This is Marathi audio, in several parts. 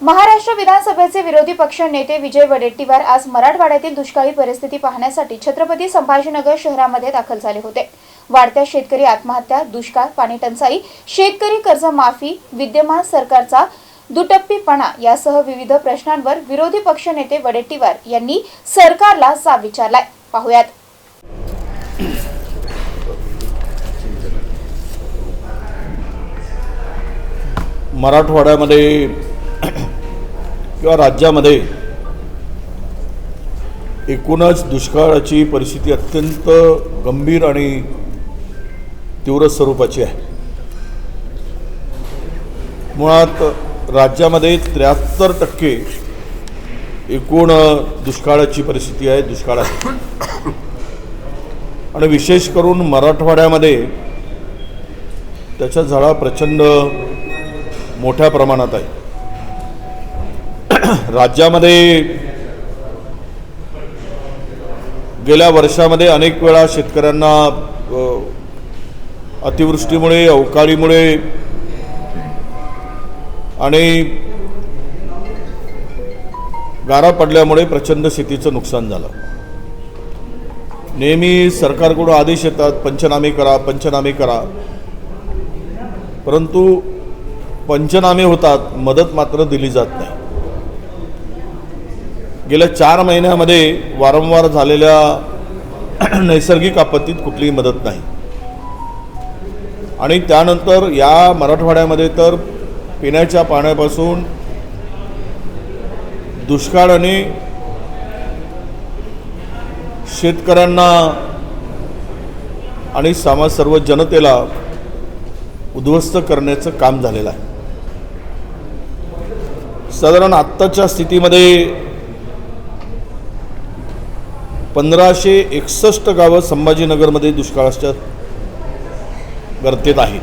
महाराष्ट्र विधानसभेचे विरोधी पक्ष नेते विजय वडेट्टीवार आज मराठवाड्यातील दुष्काळी परिस्थिती पाहण्यासाठी छत्रपती संभाजीनगर शहरामध्ये दाखल झाले होते. वाढत्या शेतकरी आत्महत्या दुष्काळ पाणी टंचाई शेतकरी कर्जमाफी विद्यमान सरकारचा दुटप्पीपणा यासह विविध प्रश्नांवर विरोधी पक्ष नेते वडेट्टीवार यांनी सरकारला जाब विचारलाय. पाहुयात. मराठवाड्यामध्ये किंवा राज्यामध्ये एकूणच दुष्काळाची परिस्थिती अत्यंत गंभीर आणि तीव्र स्वरूपाची आहे. मुळात राज्यामध्ये त्र्याहत्तर टक्के एकूण दुष्काळाची परिस्थिती आहे दुष्काळ आहे. आणि विशेष करून मराठवाड्यामध्ये त्याच्या झळा प्रचंड मोठ्या प्रमाणात आहे. राज्यामध्ये गेल्या वर्षामध्ये अनेक वेळा शेतकऱ्यांना अतिवृष्टीमुळे अवकाळीमुळे आणि गारा पडल्यामुळे प्रचंड शेतीचं नुकसान झालं. नेहमी सरकारकडून आदेश येतात पंचनामे करा पंचनामे करा. परंतु पंचनामे होतात मदत मात्र दिली जात नाही. गेल्या चार महिन्यामध्ये वारंवार झालेल्या नैसर्गिक आपत्तीत कुठलीही मदत नाही. आणि त्यानंतर या मराठवाड्यामध्ये तर पिण्याच्या पाण्यापासून दुष्काळाने शेतकऱ्यांना आणि सामा सर्व जनतेला उद्ध्वस्त करण्याचं काम झालेलं आहे. साधारण आत्ताच्या स्थितीमध्ये पंधराशे एकसष्ट गावं संभाजीनगरमध्ये दुष्काळाच्या गर्तेत आहेत.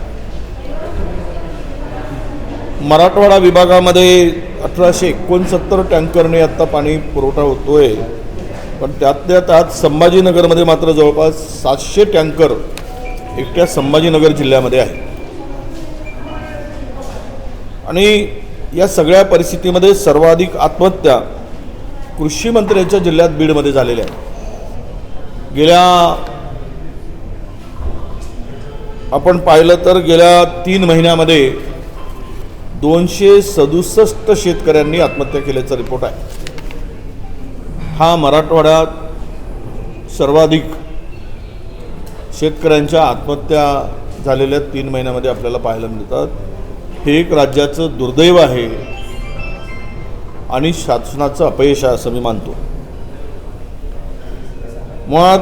मराठवाडा विभागामध्ये अठराशे एकोणसत्तर टँकरने आत्ता पाणी पुरवठा होतोय. पण त्यातल्या त्यात संभाजीनगरमध्ये मात्र जवळपास सातशे टँकर एकट्या संभाजीनगर जिल्ह्यामध्ये आहे आणि या सगळ्या परिस्थितीमध्ये सर्वाधिक आत्महत्या कृषी मंत्र्यांच्या जिल्ह्यात बीडमध्ये झालेल्या आहेत. गेल्या आपण पाहिलं तर गेल्या तीन महिन्यामध्ये दोनशे सदुसष्ट शेतकऱ्यांनी आत्महत्या केल्याचा रिपोर्ट आहे. हा मराठवाड्यात सर्वाधिक शेतकऱ्यांच्या आत्महत्या झालेल्या तीन महिन्यामध्ये आपल्याला पाहायला मिळतात. हे एक राज्याचं दुर्दैव आहे आणि शासनाचं अपयश आहे असं मी मानतो. मुळात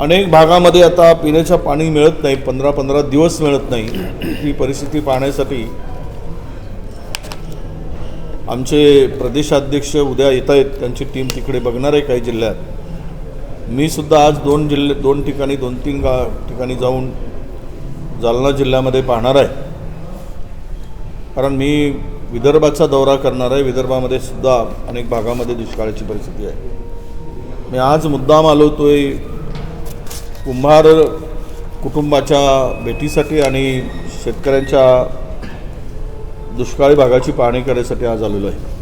अनेक भागामध्ये आता पिण्याचं पाणी मिळत नाही पंधरा पंधरा दिवस मिळत नाही. ही परिस्थिती पाहण्यासाठी आमचे प्रदेशाध्यक्ष उद्या येत आहेत त्यांची टीम तिकडे बघणार आहे काही जिल्ह्यात. मी सुद्धा आज दोन जिल्हे दोन ठिकाणी दोन तीन गा ठिकाणी जाऊन जालना जिल्ह्यामध्ये पाहणार आहे. कारण मी विदर्भाचा दौरा करणार आहे. विदर्भामध्ये सुद्धा अनेक भागामध्ये दुष्काळाची परिस्थिती आहे. मी आज मुद्दाम आलो होतोय कुंभार कुटुंबाच्या भेटीसाठी आणि शेतकऱ्यांच्या दुष्काळी भागाची पाहणी करायसाठी आज आलेलो आहे.